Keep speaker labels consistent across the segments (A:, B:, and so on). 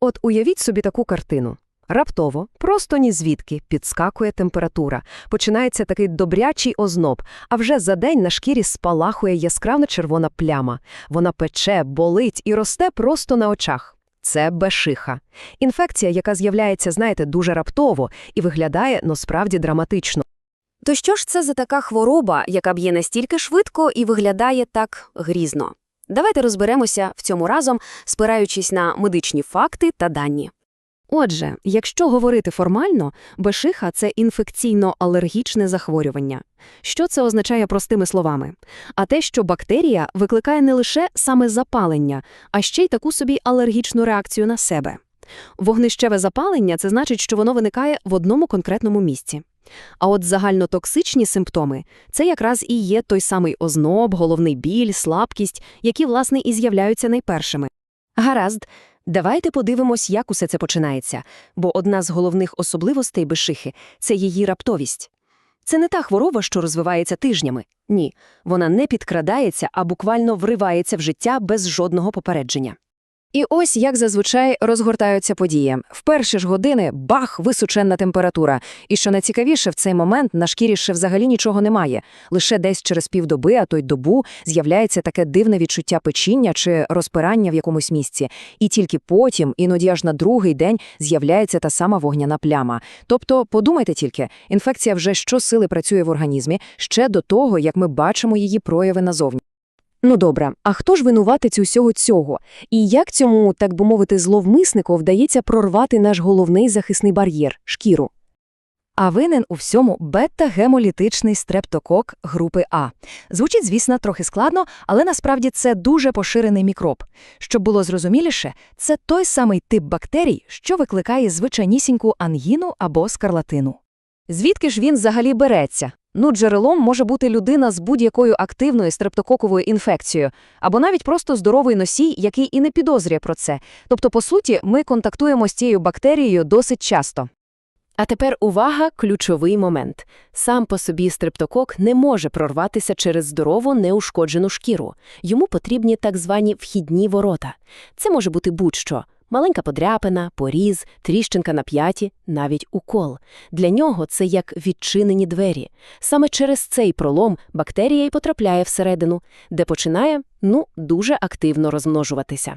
A: От уявіть собі таку картину. Раптово, просто ні звідки, підскакує температура, починається такий добрячий озноб, а вже за день на шкірі спалахує яскраво червона пляма. Вона пече, болить і росте просто на очах. Це бешиха. Інфекція, яка з'являється, знаєте, дуже раптово і виглядає, насправді, драматично.
B: То що ж це за така хвороба, яка б'є настільки швидко і виглядає так грізно? Давайте розберемося в цьому разом, спираючись на медичні факти та дані.
C: Отже, якщо говорити формально, бешиха – це інфекційно-алергічне захворювання. Що це означає простими словами? А те, що бактерія викликає не лише саме запалення, а ще й таку собі алергічну реакцію на себе. Вогнищеве запалення – це значить, що воно виникає в одному конкретному місці. А от загальнотоксичні симптоми – це якраз і є той самий озноб, головний біль, слабкість, які, власне, і з'являються найпершими.
A: Гаразд, давайте подивимось, як усе це починається, бо одна з головних особливостей бешихи – це її раптовість. Це не та хвороба, що розвивається тижнями. Ні, вона не підкрадається, а буквально вривається в життя без жодного попередження. І ось як зазвичай розгортаються події. В перші ж години – бах, височенна температура. І що найцікавіше, в цей момент на шкірі ще взагалі нічого немає. Лише десь через півдоби, а то й добу, з'являється таке дивне відчуття печіння чи розпирання в якомусь місці. І тільки потім, іноді аж на другий день, з'являється та сама вогняна пляма. Тобто, подумайте тільки, інфекція вже щосили працює в організмі, ще до того, як ми бачимо її прояви назовні. Ну добре, а хто ж винуватець усього цього? І як цьому, так би мовити, зловмиснику вдається прорвати наш головний захисний бар'єр – шкіру? А винен у всьому бета-гемолітичний стрептокок групи А. Звучить, звісно, трохи складно, але насправді це дуже поширений мікроб. Щоб було зрозуміліше, це той самий тип бактерій, що викликає звичайнісіньку ангіну або скарлатину. Звідки ж він взагалі береться? Ну, джерелом може бути людина з будь-якою активною стрептококовою інфекцією, або навіть просто здоровий носій, який і не підозрює про це. Тобто, по суті, ми контактуємо з цією бактерією досить часто. А тепер увага, ключовий момент. Сам по собі стрептокок не може прорватися через здорову неушкоджену шкіру. Йому потрібні так звані вхідні ворота. Це може бути будь-що. Маленька подряпина, поріз, тріщинка на п'яті, навіть укол. Для нього це як відчинені двері. Саме через цей пролом бактерія й потрапляє всередину, де починає, ну, дуже активно розмножуватися.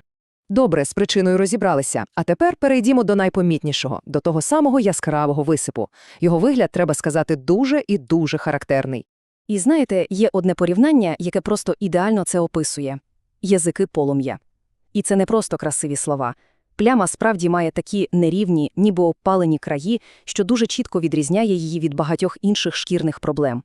A: Добре, з причиною розібралися. А тепер перейдімо до найпомітнішого, до того самого яскравого висипу. Його вигляд, треба сказати, дуже і дуже характерний. І знаєте, є одне порівняння, яке просто ідеально це описує – язики полум'я. І це не просто красиві слова. Пляма справді має такі нерівні, ніби опалені краї, що дуже чітко відрізняє її від багатьох інших шкірних проблем.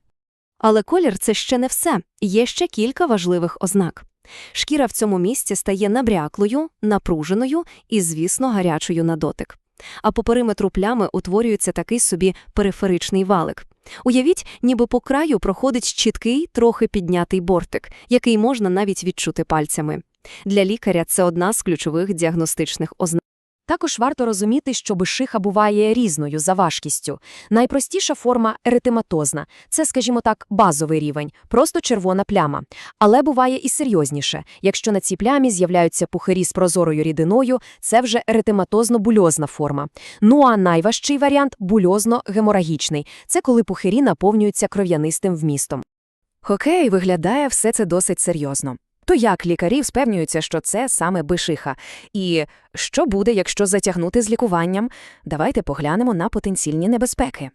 C: Але колір – це ще не все. Є ще кілька важливих ознак. Шкіра в цьому місці стає набряклою, напруженою і, звісно, гарячою на дотик. А по периметру плями утворюється такий собі периферичний валик. Уявіть, ніби по краю проходить чіткий, трохи піднятий бортик, який можна навіть відчути пальцями. Для лікаря це одна з ключових діагностичних ознак. Також варто розуміти, що бишиха буває різною за важкістю. Найпростіша форма еретематозна – це, скажімо так, базовий рівень, просто червона пляма. Але буває і серйозніше. Якщо на цій плямі з'являються пухирі з прозорою рідиною, це вже еретематозно-бульозна форма. Ну а найважчий варіант – бульозно-геморагічний. Це коли пухирі наповнюються кров'янистим вмістом. Окей, виглядає все це досить серйозно. То як лікарі впевнюються, що це саме бишиха? І що буде, якщо затягнути з лікуванням? Давайте поглянемо на потенційні небезпеки.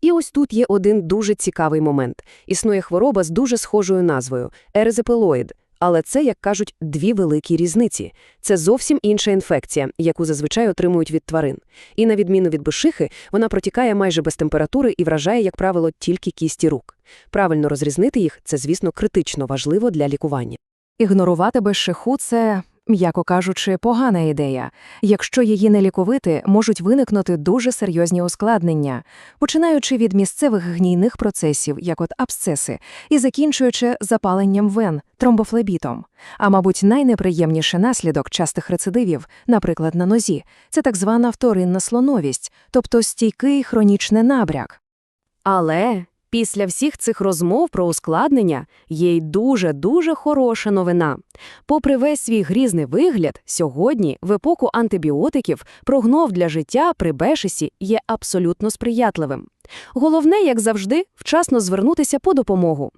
C: І ось тут є один дуже цікавий момент. Існує хвороба з дуже схожою назвою – ерезепелоїд. Але це, як кажуть, дві великі різниці. Це зовсім інша інфекція, яку зазвичай отримують від тварин. І на відміну від бишихи, вона протікає майже без температури і вражає, як правило, тільки кісті рук. Правильно розрізнити їх – це, звісно, критично важливо для лікування. Ігнорувати безшиху – це, м'яко кажучи, погана ідея. Якщо її не лікувати, можуть виникнути дуже серйозні ускладнення, починаючи від місцевих гнійних процесів, як от абсцеси, і закінчуючи запаленням вен, тромбофлебітом. А мабуть, найнеприємніший наслідок частих рецидивів, наприклад, на нозі, це так звана вторинна слоновість, тобто стійкий хронічний набряк. Але
B: Після всіх цих розмов про ускладнення є й дуже-дуже хороша новина. Попри весь свій грізний вигляд, сьогодні, в епоху антибіотиків, прогнов для життя при бешесі є абсолютно сприятливим. Головне, як завжди, вчасно звернутися по допомогу.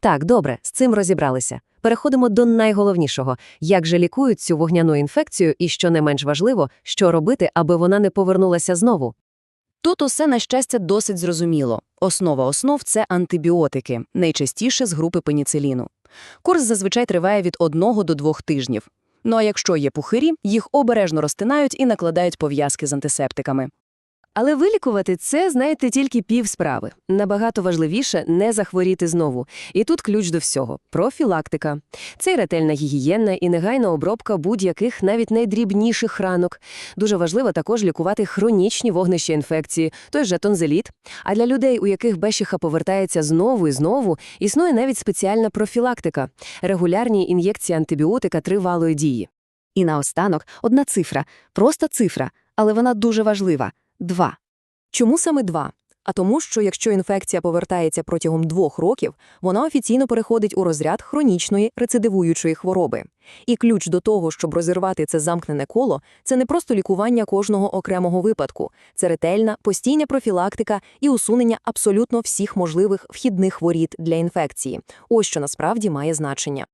A: Так, добре, з цим розібралися. Переходимо до найголовнішого – як же лікують цю вогняну інфекцію і, що не менш важливо, що робити, аби вона не повернулася знову.
B: Тут усе, на щастя, досить зрозуміло. Основа основ – це антибіотики, найчастіше з групи пеніциліну. Курс зазвичай триває від 1 до 2 тижнів. Ну а якщо є пухирі, їх обережно розтинають і накладають пов'язки з антисептиками.
A: Але вилікувати це, знаєте, тільки пів справи. Набагато важливіше не захворіти знову. І тут ключ до всього – профілактика. Це й ретельна гігієнна і негайна обробка будь-яких навіть найдрібніших ранок. Дуже важливо також лікувати хронічні вогнища інфекції, той же тонзиліт. А для людей, у яких бешіха повертається знову і знову, існує навіть спеціальна профілактика – регулярні ін'єкції антибіотика тривалої дії.
C: І наостанок одна цифра, просто цифра, але вона дуже важлива – два.
D: Чому саме два? А тому, що якщо інфекція повертається протягом двох років, вона офіційно переходить у розряд хронічної рецидивуючої хвороби. І ключ до того, щоб розірвати це замкнене коло, це не просто лікування кожного окремого випадку, це ретельна, постійна профілактика і усунення абсолютно всіх можливих вхідних воріт для інфекції. Ось що насправді має значення.